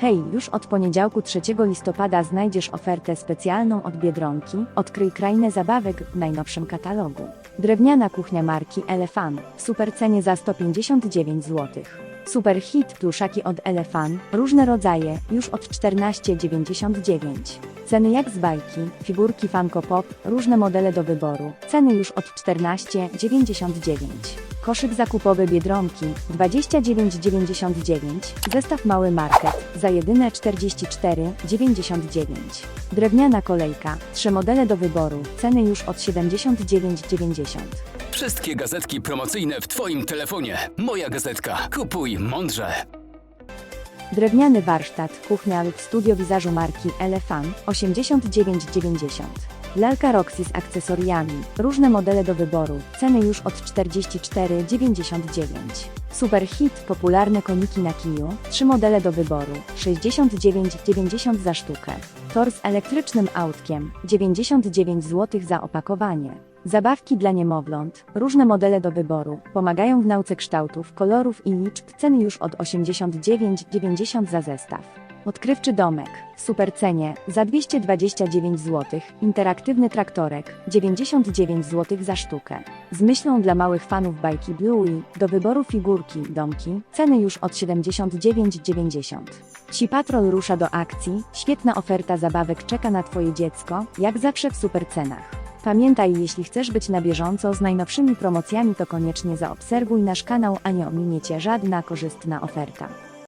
Hej, już od poniedziałku 3 listopada znajdziesz ofertę specjalną od Biedronki. Odkryj krainę zabawek w najnowszym katalogu. Drewniana kuchnia marki Elefan super cenie za 159 zł. Super hit pluszaki od Elefan, różne rodzaje, już od 14,99. Ceny jak z bajki, figurki Funko Pop, różne modele do wyboru, ceny już od 14,99. Koszyk zakupowy Biedronki 29,99, zestaw mały market za jedyne 44,99. Drewniana kolejka, trzy modele do wyboru, ceny już od 79,90. Wszystkie gazetki promocyjne w Twoim telefonie. Moja gazetka. Kupuj mądrze. Drewniany warsztat, kuchnia lub studio wizażu marki Elefan 89,90. Lalka Roxy z akcesoriami, różne modele do wyboru, ceny już od 44,99. Super hit, popularne koniki na kiju, trzy modele do wyboru, 69,90 za sztukę. Tor z elektrycznym autkiem, 99 zł za opakowanie. Zabawki dla niemowląt, różne modele do wyboru, pomagają w nauce kształtów, kolorów i liczb, ceny już od 89,90 za zestaw. Odkrywczy domek, super cenie, za 229 zł, interaktywny traktorek, 99 zł za sztukę. Z myślą dla małych fanów bajki Bluey, do wyboru figurki, domki, ceny już od 79,90. Ci Patrol rusza do akcji, świetna oferta zabawek czeka na Twoje dziecko, jak zawsze w super cenach. Pamiętaj, jeśli chcesz być na bieżąco z najnowszymi promocjami, to koniecznie zaobserwuj nasz kanał, a nie ominie Cię żadna korzystna oferta.